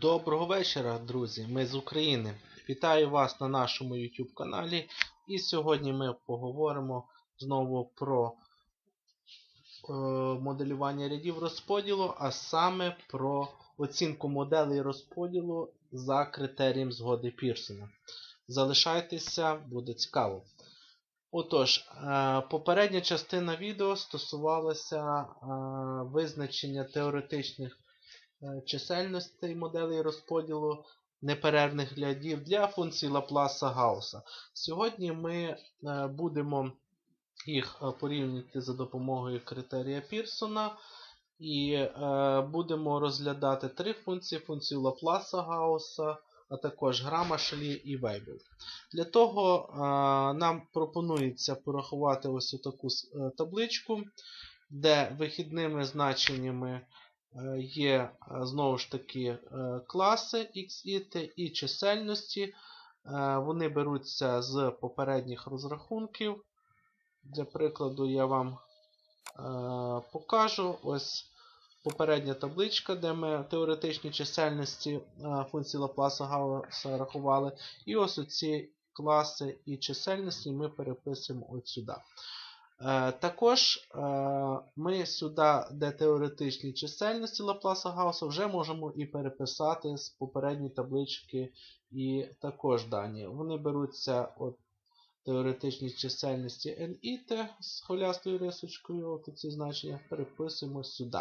Доброго вечора, друзі! Ми з України. Вітаю вас на нашому YouTube каналі. І сьогодні ми поговоримо знову про е, моделювання рядів розподілу, а саме про оцінку моделей розподілу за критерієм згоди Пірсона. Залишайтеся, буде цікаво. Отож, е, попередня частина відео стосувалася е, визначення теоретичних чисельностей моделей розподілу неперервних рядів для функцій Лапласа Гауса. Сьогодні ми будемо їх порівнювати за допомогою критерія Пірсона. І будемо розглядати три функції: функцію Лапласа Гауса, а також грама, шалі і вейбл. Для того нам пропонується порахувати ось таку е, табличку, де вихідними значеннями е, є е, знову ж таки класи X і T і чисельності. Вони беруться з попередніх розрахунків. Для прикладу, я вам покажу. Ось попередня табличка, де ми теоретичні чисельності е, функції Лапласа Гауса рахували. І ось оці класи і чисельності ми переписуємо от сюди. Е, також е, ми сюди, де теоретичні чисельності Лапласа Гауса, вже можемо і переписати з попередньої таблички і також дані. Вони беруться от теоретичні чисельності N і T з холястою рисочкою, от ці значення переписуємо сюди.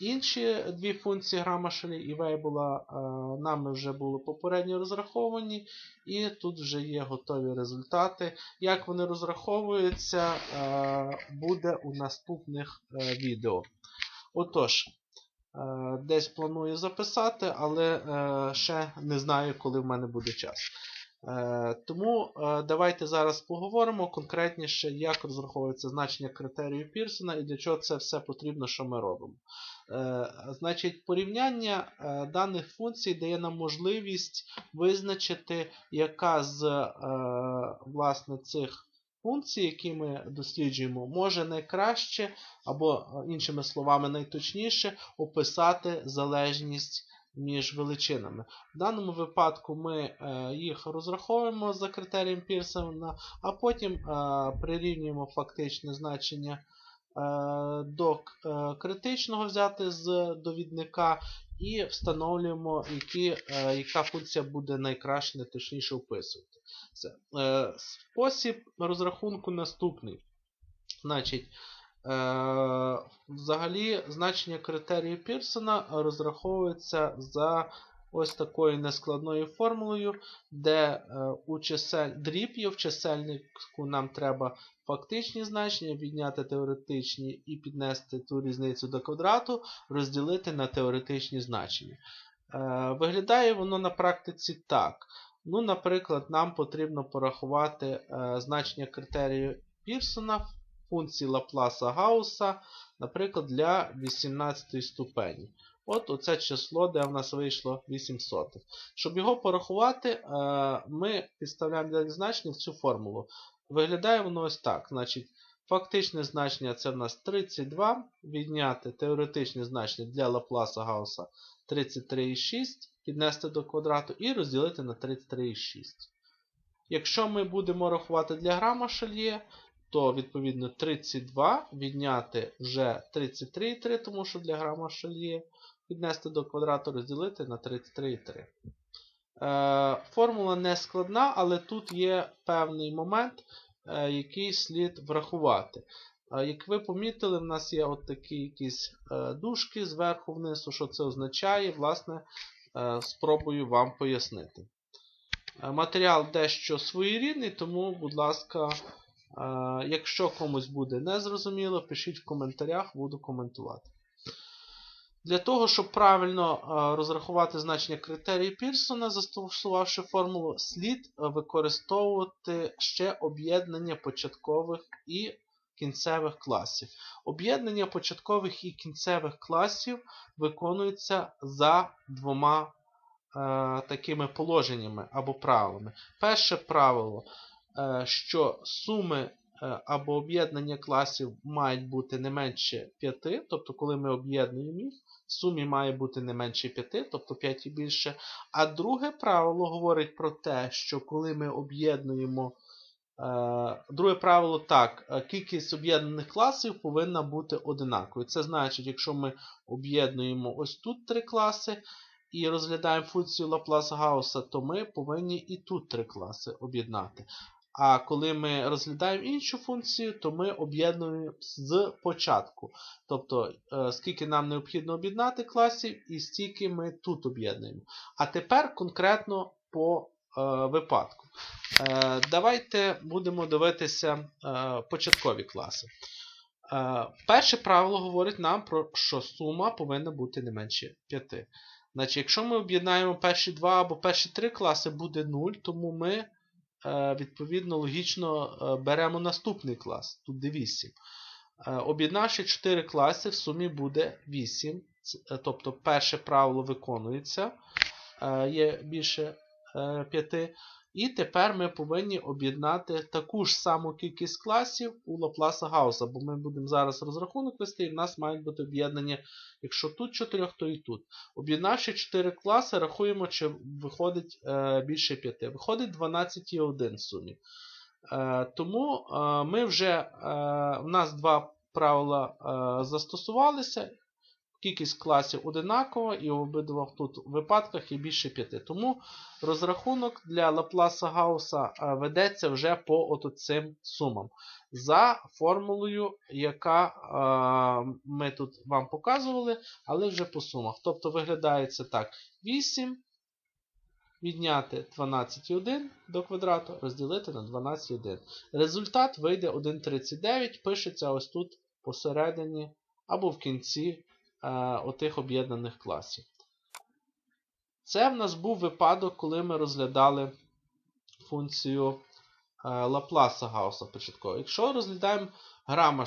Інші дві функції грамашелі і вейбула е, нами вже були попередньо розраховані, і тут вже є готові результати. Як вони розраховуються, е, буде у наступних е, відео. Отож, десь планую записати, але ще не знаю, коли в мене буде час. Тому давайте зараз поговоримо конкретніше, як розраховується значення критерію Пірсона і для чого це все потрібно, що ми робимо. Е, значить, порівняння е, даних функцій дає нам можливість визначити, яка з е, власне, цих функцій, які ми досліджуємо, може найкраще, або, іншими словами, найточніше описати залежність між величинами. В даному випадку ми їх розраховуємо за критерієм Пірсона, а потім прирівнюємо фактичне значення. Е, до е, критичного взяти з довідника і встановлюємо, які, е, яка функція буде найкраще, найточніше описувати. Спосіб розрахунку наступний. Значить, Взагалі, значення критерію Пірсона розраховується за ось такою нескладною формулою, де у чисель... дріб є в чисельнику нам треба фактичні значення, відняти теоретичні і піднести ту різницю до квадрату, розділити на теоретичні значення. Е, виглядає воно на практиці так. Ну, Наприклад, нам потрібно порахувати е, значення критерію Пірсона функції Лапласа Гауса, наприклад, для 18 ступені. От оце число, де в нас вийшло 800. Щоб його порахувати, е, ми підставляємо значення в цю формулу. Виглядає воно ось так. Значить, Фактичне значення це в нас 32. Відняти теоретичне значення для Лапласа Гауса 33,6, піднести до квадрату і розділити на 33,6. Якщо ми будемо рахувати для грама шальє, то відповідно 32 відняти вже 33,3, тому що для грама шальє, піднести до квадрату розділити на 33,3. Е, формула не складна, але тут є певний момент, е, який слід врахувати. Е, як ви помітили, в нас є от такі якісь дужки зверху вниз, що це означає, власне, спробую вам пояснити. Матеріал дещо своєрідний, тому, будь ласка, якщо комусь буде незрозуміло, пишіть в коментарях, буду коментувати. Для того, щоб правильно розрахувати значення критерії Пірсона, застосувавши формулу, слід використовувати ще об'єднання початкових і кінцевих класів. Об'єднання початкових і кінцевих класів виконується за двома е, такими положеннями або правилами. Перше правило, що суми е, або об'єднання класів мають бути не менше 5, тобто коли ми об'єднуємо їх, в сумі має бути не менше 5, тобто 5 і більше. А друге правило говорить про те, що коли ми об'єднуємо. е, Друге правило так, е, кількість об'єднаних класів повинна бути одинаковою. Це значить, якщо ми об'єднуємо ось тут три класи і розглядаємо функцію Лапласа Гауса, то ми повинні і тут три класи об'єднати. А коли ми розглядаємо іншу функцію, то ми об'єднуємо з початку. Тобто, е, скільки нам необхідно об'єднати класів, і стільки ми тут об'єднуємо. А тепер конкретно по е, випадку. Е, Давайте будемо дивитися початкові класи. Перше правило говорить нам про що сума повинна бути не менше 5. Значить, якщо ми об'єднаємо перші два або перші три класи, буде 0, тому ми відповідно логічно е, беремо наступний клас, тут де 8. Е, Об'єднавши 4 класи, в сумі буде 8. Е, Тобто перше правило виконується, е, є більше 5. І тепер ми повинні об'єднати таку ж саму кількість класів у Лапласа Гауса, бо ми будемо зараз розрахунок вести, і в нас мають бути об'єднання, якщо тут 4, то і тут. Об'єднавши 4 класи, рахуємо, чи виходить е, більше 5. Виходить 12,1 в сумі. Е, тому е, ми вже, е, в нас два правила е, застосувалися. Кількість класів одинакова і в обидвох тут випадках є більше 5. Тому розрахунок для Лапласа Гауса е, ведеться вже по цим сумам. За формулою, яка е, ми тут вам показували, але вже по сумах. Тобто виглядає це так: 8 відняти 12,1 до квадрату, розділити на 12,1. Результат вийде 1,39, пишеться ось тут посередині або в кінці отих об'єднаних класів. Це в нас був випадок, коли ми розглядали функцію е, Лапласа Гауса початково. Якщо розглядаємо грама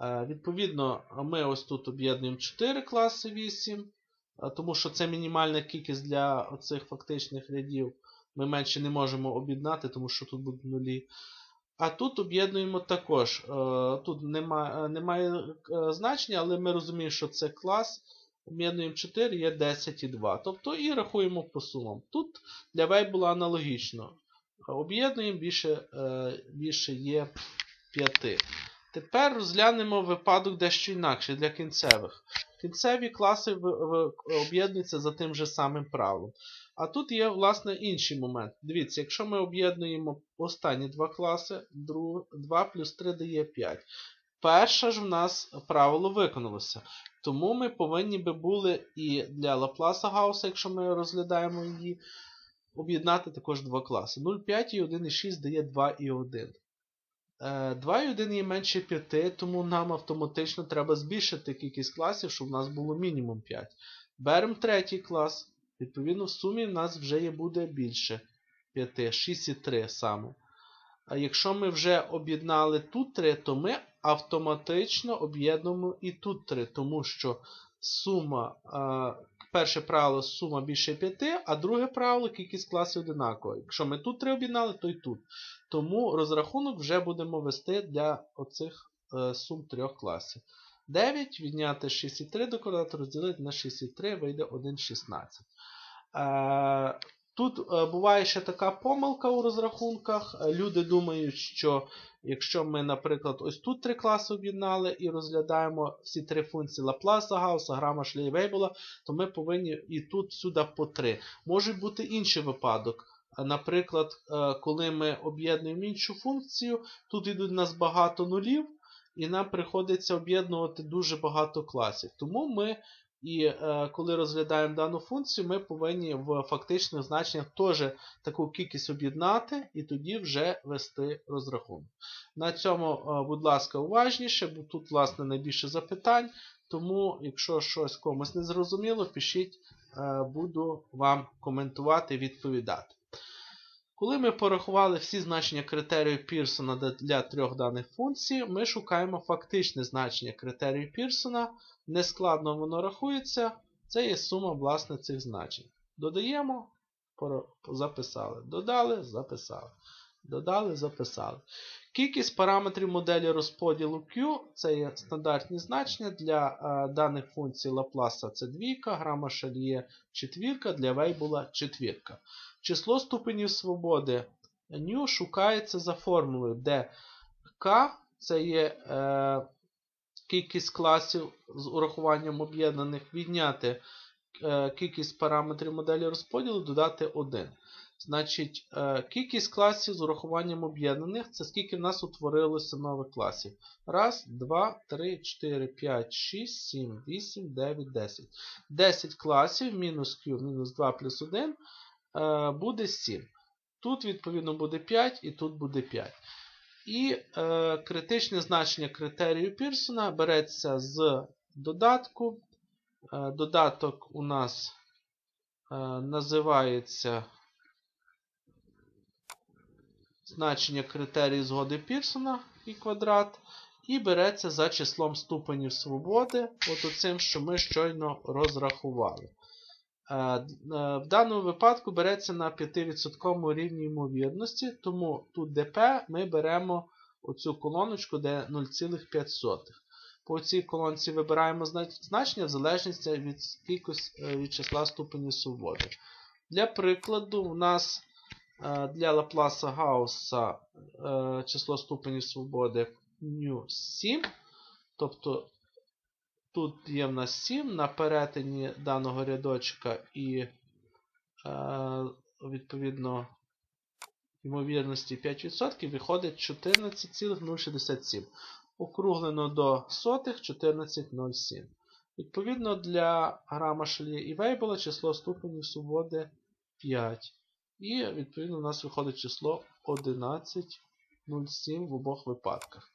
е, відповідно, ми ось тут об'єднуємо 4 класи 8, е, тому що це мінімальна кількість для оцих фактичних рядів. Ми менше не можемо об'єднати, тому що тут будуть нулі. А тут об'єднуємо також. Е, Тут немає, немає е, значення, але ми розуміємо, що це клас. Об'єднуємо 4, є 10 і 2. Тобто і рахуємо по сумам. Тут для вейбула аналогічно. Об'єднуємо більше, е, більше є 5. Тепер розглянемо випадок дещо інакше для кінцевих. Кінцеві класи об'єднуються за тим же самим правилом. А тут є, власне, інший момент. Дивіться, якщо ми об'єднуємо останні два класи, 2 плюс 3 дає 5. Перше ж в нас правило виконалося. Тому ми повинні би були і для Лапласа Гауса, якщо ми розглядаємо її, об'єднати також два класи. 0,5 і 1,6 дає 2 і 1. 2 і 1 є менше 5, тому нам автоматично треба збільшити кількість класів, щоб у нас було мінімум 5. Беремо третій клас. Відповідно, в сумі в нас вже буде більше 5, 6,3 саме. А якщо ми вже об'єднали тут 3, то ми автоматично об'єднуємо і тут 3, тому що сума, е, перше правило сума більше 5, а друге правило кількість класів одинакова. Якщо ми тут 3 об'єднали, то й тут. Тому розрахунок вже будемо вести для оцих е, сум трьох класів. 9 відняти 6,3 до квадрату розділити на 6,3 вийде 1,16. Е, Тут е, буває ще така помилка у розрахунках. Е, Люди думають, що якщо ми, наприклад, ось тут три класи об'єднали і розглядаємо всі три функції Лапласа, Гауса, Грама, Вейбула, то ми повинні і тут сюди по три. Може бути інший випадок. Е, Наприклад, коли ми об'єднуємо іншу функцію, тут йдуть у нас багато нулів, і нам приходиться об'єднувати дуже багато класів. Тому ми і е, коли розглядаємо дану функцію, ми повинні в фактичних значеннях теж таку кількість об'єднати і тоді вже вести розрахунок. На цьому, е, будь ласка, уважніше, бо тут, власне, найбільше запитань. Тому, якщо щось комусь не зрозуміло, пишіть, е, буду вам коментувати відповідати. Коли ми порахували всі значення критерію Пірсона для- трьох даних функцій, ми шукаємо фактичне значення критерію Пірсона. Нескладно воно рахується. Це є сума власне цих значень. Додаємо, записали. Додали, записали. Додали, записали. Кількість параметрів моделі розподілу Q це є стандартні значення для е, даних функцій Лапласа це двійка, грама Шальє четвірка, для Вейбула четвірка. Число ступенів свободи ню шукається за формулою, де K це є е, кількість класів з урахуванням об'єднаних, відняти е, кількість параметрів моделі розподілу, додати 1. Значить, е, кількість класів з урахуванням об'єднаних це скільки в нас утворилося нових класів. Раз, два, три, чотири, п'ять, шість, сім, вісім, дев'ять, десять. 10 класів мінус Q мінус 2 плюс 1 е, буде 7. Тут, відповідно, буде 5 і тут буде 5. І е, критичне значення критерію Пірсона береться з додатку. Е, додаток у нас е, називається значення критерію згоди Пірсона і квадрат. І береться за числом ступенів свободи, от оцим, що ми щойно розрахували. Е, е, В даному випадку береться на 5% рівні ймовірності, тому тут ДП ми беремо оцю колоночку, де 0,5. По цій колонці вибираємо значення в залежності від кількості від числа ступенів свободи. Для прикладу, у нас е, для Лапласа Гаусса число ступенів свободи ню 7. Тобто Тут є в нас 7 на перетині даного рядочка і, е, відповідно, ймовірності 5% виходить 14,067. Округлено до сотих 14,07. Відповідно, для грама Шельє і Вейбела число ступенів свободи 5. І, відповідно, у нас виходить число 11,07 в обох випадках.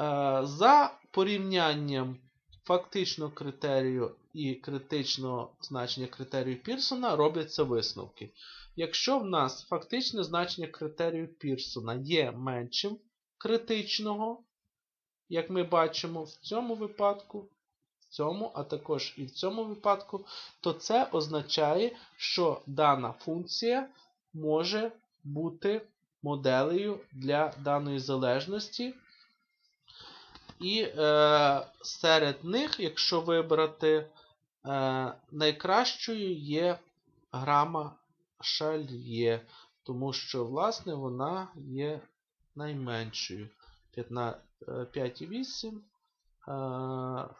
Е, за порівнянням фактичного критерію і критичного значення критерію Пірсона робляться висновки. Якщо в нас фактичне значення критерію Пірсона є меншим критичного, як ми бачимо в цьому випадку, в цьому, а також і в цьому випадку, то це означає, що дана функція може бути моделею для даної залежності. І е, серед них, якщо вибрати, е, найкращою є грама шальє, тому що, власне, вона є найменшою. 5,8 е,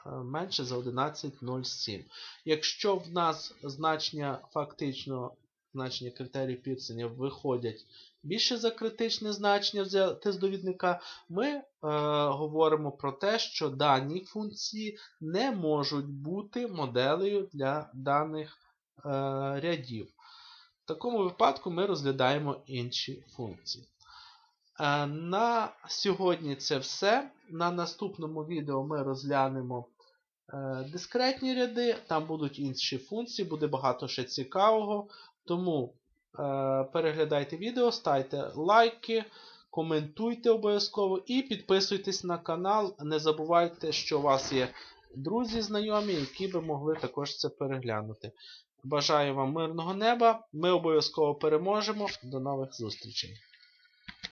е, менше за 11,07. Якщо в нас значення фактично значення критерію Пірсення виходять більше за критичне значення взяти з довідника, ми е, говоримо про те, що дані функції не можуть бути моделею для даних е, рядів. В такому випадку ми розглядаємо інші функції. Е, на сьогодні це все. На наступному відео ми розглянемо е, дискретні ряди, там будуть інші функції, буде багато ще цікавого. Тому переглядайте відео, ставте лайки, коментуйте обов'язково і підписуйтесь на канал. Не забувайте, що у вас є друзі, знайомі, які би могли також це переглянути. Бажаю вам мирного неба. Ми обов'язково переможемо. До нових зустрічей!